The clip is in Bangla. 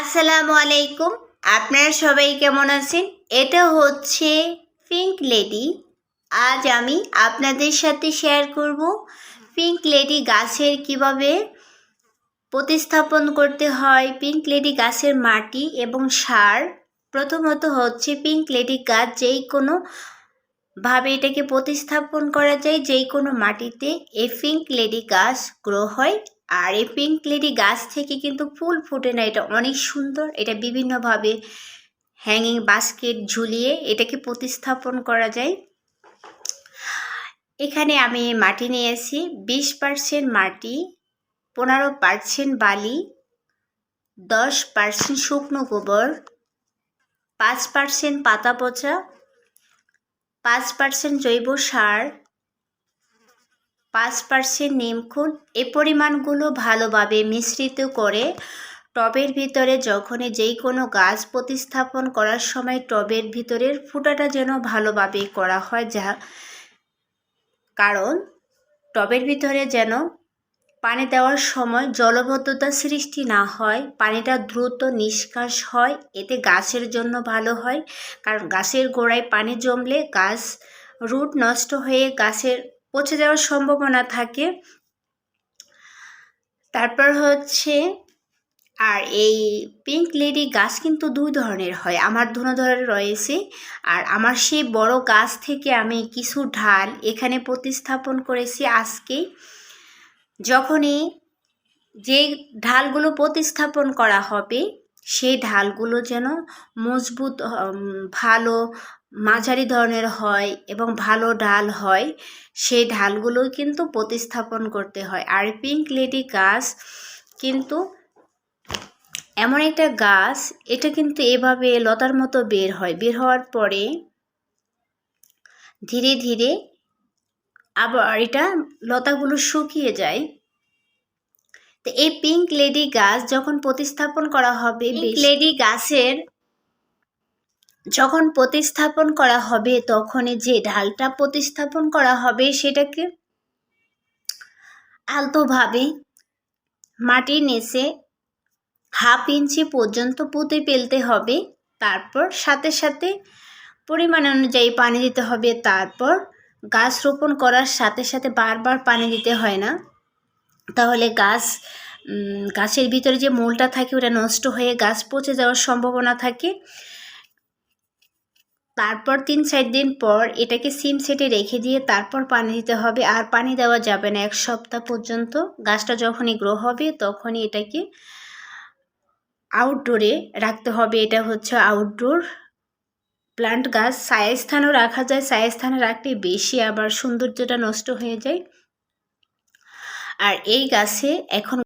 আসসালামু আলাইকুম। আপনারা সবাই কেমন আছেন? এটা হচ্ছে পিঙ্ক লেডি আজ আমি আপনাদের সাথে শেয়ার করব পিঙ্ক লেডি গাছের কীভাবে প্রতিস্থাপন করতে হয় পিঙ্ক লেডি গাছের মাটি এবং সার। প্রথমত হচ্ছে পিঙ্ক লেডি গাছ যেই কোনো ভাবে এটাকে প্রতিস্থাপন করা যায় যেই কোনো মাটিতে এই পিঙ্ক লেডি গাছ গ্রো হয়। আর এই পিঙ্ক লেডি গাছ থেকে কিন্তু ফুল ফোটে না, এটা অনেক সুন্দর। এটা বিভিন্নভাবে হ্যাঙ্গিং বাস্কেট ঝুলিয়ে এটাকে প্রতিস্থাপন করা যায়। এখানে আমি মাটি নিয়েছি বিশ পার্সেন্ট মাটি, পনেরো পার্সেন্ট বালি, দশ পার্সেন্ট শুকনো গোবর, পাঁচ পার্সেন্ট পাতা পচা, পাঁচ পার্সেন্ট জৈব সার পাঁচ পার্সেন্ট নিমখোল এ পরিমাণগুলো ভালোভাবে মিশ্রিত করে টবের ভিতরে যখনই যেই কোনো গাছ প্রতিস্থাপন করার সময় টবের ভিতরের ফুটাটা যেন ভালোভাবে করা হয়, যা কারণ টবের ভিতরে যেন পানি দেওয়ার সময় জলবদ্ধতা সৃষ্টি না হয়, পানিটা দ্রুত নিষ্কাশ হয়, এতে গাছের জন্য ভালো হয়। কারণ গাছের গোড়ায় পানি জমলে গাছ রুট নষ্ট হয়ে গাছের পচে যাওয়ার সম্ভাবনা থাকে। তারপর হচ্ছে, আর এই পিঙ্ক লেডি গাছ কিন্তু দুই ধরনের হয়। আমার দুনো ধরনের রয়েছে, আর আমার সেই বড় গাছ থেকে আমি কিছু ঢাল এখানে প্রতিস্থাপন করেছি আজকে। যখনই যে ঢালগুলো প্রতিস্থাপন করা হবে সেই ঢালগুলো যেন মজবুত ভালো মাঝারি ধরনের হয় এবং ভালো ডাল হয়, সেই ঢালগুলোই কিন্তু প্রতিস্থাপন করতে হয়। আর পিঙ্ক লেডি গাছ কিন্তু এমন একটা গাছ, এটা কিন্তু এভাবে লতার মতো বের হয়। বের হওয়ার পরে ধীরে ধীরে আবার এটা লতাগুলো শুকিয়ে যায়। তো এই পিঙ্ক লেডি গাছ যখন প্রতিস্থাপন করা হবে পিঙ্ক লেডি গাছের যখন প্রতিস্থাপন করা হবে তখনই যে ঢালটা প্রতিস্থাপন করা হবে সেটাকে আলতোভাবে মাটির নিচে হাফ ইঞ্চি পর্যন্ত পুঁতে ফেলতে হবে। তারপর সাথে সাথে পরিমাণ অনুযায়ী পানি দিতে হবে। তারপর গাছ রোপণ করার সাথে সাথে বারবার পানি দিতে হয় না। তাহলে গাছ গাছের ভিতরে যে মূলটা থাকে ওটা নষ্ট হয়ে গাছ পচে যাওয়ার সম্ভাবনা থাকে। তারপর তিন চার দিন পর এটাকে সিম সেটে রেখে দিয়ে তারপর পানি দিতে হবে। আর পানি দেওয়া যাবে না, এক সপ্তাহ পর্যন্ত। গাছটা যখনই গ্রো হবে তখনই এটাকে আউটডোরে রাখতে হবে। এটা হচ্ছে আউটডোর প্লান্ট গাছ। ছায়া স্থানেও রাখা যায়। ছায়া স্থানে বেশি আবার সৌন্দর্যটা নষ্ট হয়ে যায়। আর এই গাছে এখন